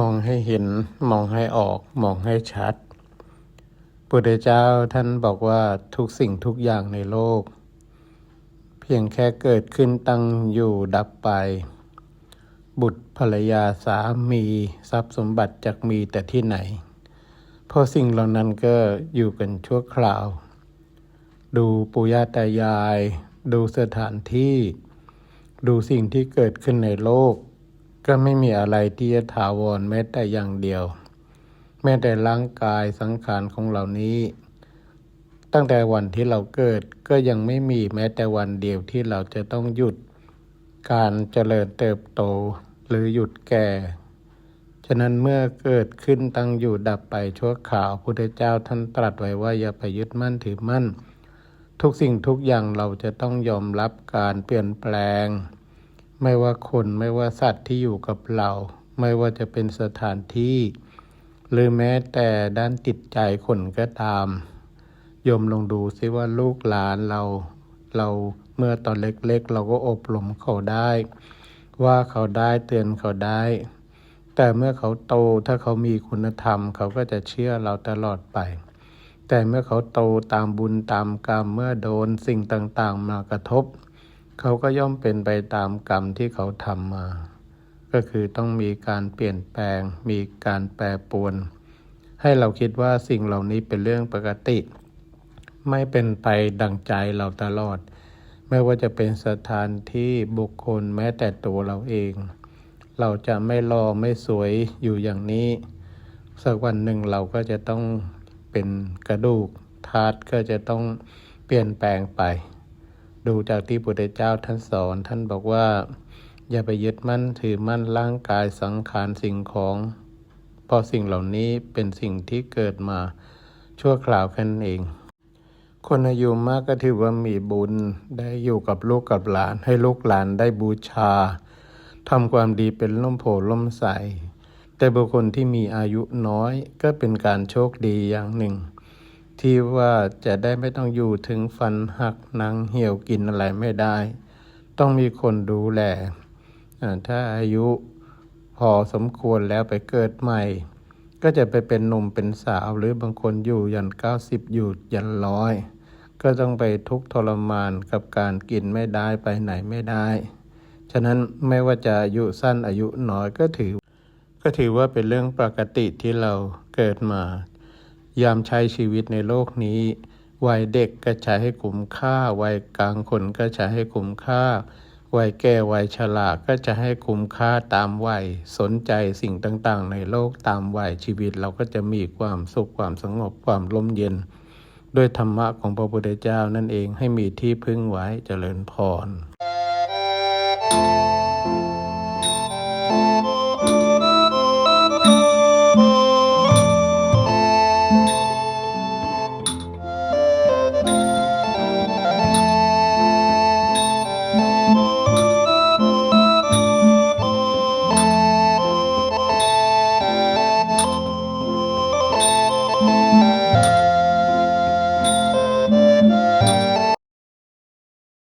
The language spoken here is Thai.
มองให้เห็น มองให้ออก มองให้ชัดพุทธเจ้าท่านบอกว่าทุกสิ่งทุกอย่างในโลก เพียงแค่เกิดขึ้นตั้งอยู่ดับไป บุตรภรรยาสามีทรัพย์สมบัติจากมีแต่ที่ไหน เพราะสิ่งเหล่านั้นก็อยู่กันชั่วคราว ดูปู่ย่าตายาย ดูสถานที่ ดูสิ่งที่เกิดขึ้นในโลก ก็ไม่มีอะไรที่จะถาวรแม้แต่อย่างเดียว แม้แต่ร่างกายสังขารของเหล่านี้ ตั้งแต่วันที่เราเกิดก็ยังไม่มีแม้แต่วันเดียวที่เราจะต้องหยุดการเจริญเติบโตหรือหยุดแก่ ฉะนั้นเมื่อเกิดขึ้นตั้งอยู่ดับไปชั่วข่าวพุทธเจ้าท่านตรัสไว้ว่าอย่าไปยึดมั่นถือมั่น ทุกสิ่งทุกอย่างเราจะต้องยอมรับการเปลี่ยนแปลง ไม่ว่าคนไม่ว่าสัตว์ที่อยู่กับเรา ไม่ว่าจะเป็นสถานที่ หรือแม้แต่ด้านจิตใจคนก็ตามยมลองดูซิว่าลูกหลานเรา เราเมื่อตอนเล็กๆเราก็อบรมเขาได้ ว่าเขาได้เตือนเขาได้ แต่เมื่อเขาโตถ้าเขามีคุณธรรม เขาก็จะเชื่อเราตลอดไป แต่เมื่อเขาโตตามบุญตามกรรมเมื่อโดนสิ่งต่างๆมากระทบ เขาก็ย่อมเป็นไปตามกรรมที่เขาทำมา ก็คือต้องมีการเปลี่ยนแปลง มีการแปรปวน ให้เราคิดว่าสิ่งเหล่านี้เป็นเรื่องปกติ ไม่เป็นไปดังใจเราตลอด ไม่ว่าจะเป็นสถานที่บุคคลแม้แต่ตัวเราเอง เราจะไม่รอไม่สวยอยู่อย่างนี้ สักวันหนึ่งเราก็จะต้องเป็นกระดูกธาตุก็จะต้องเปลี่ยนแปลงไป ดูจากที่พุทธเจ้าท่านสอน ท่านบอกว่า อย่าไปยึดมั่นถือมั่นร่างกายสังขารสิ่งของเพราะสิ่งเหล่านี้เป็นสิ่งที่เกิดมาชั่วคราวแค่นั้นเอง คนอายุมากก็ถือว่ามีบุญได้อยู่กับลูกกับหลาน ให้ลูกหลานได้บูชาทำความดีเป็นล่มโพล่มใสแต่บุคคลที่มีอายุน้อยก็เป็นการโชคดีอย่างหนึ่ง ที่ว่าจะได้ไม่ต้องอยู่ถึงฟันหักหนังเหี่ยวกินอะไรไม่ได้ ต้องมีคนดูแลถ้าอายุพอสมควรแล้วไปเกิดใหม่ ก็จะไปเป็นหนุ่มเป็นสาวหรือบางคนอยู่ยันเก้าสิบอยู่ยันร้อยก็ต้องไปทุกข์ทรมานกับการกินไม่ได้ไปไหนไม่ได้ ฉะนั้นไม่ว่าจะอายุสั้นอายุน้อยก็ถือ ก็ถือว่าเป็นเรื่องปกติที่เราเกิดมา ยามใช้ชีวิตในโลกนี้ วัยเด็กก็ใช้ให้คุ้มค่า วัยกลางคนก็ใช้ให้คุ้มค่า วัยแก่วัยชราก็จะให้คุ้มค่าตามวัย สนใจสิ่งต่างๆ ในโลกตามวัยชีวิตเราก็จะมีความสุขความสงบความร่มเย็น ด้วยธรรมะของพระพุทธเจ้านั่นเองให้มีที่พึ่งไว้เจริญพร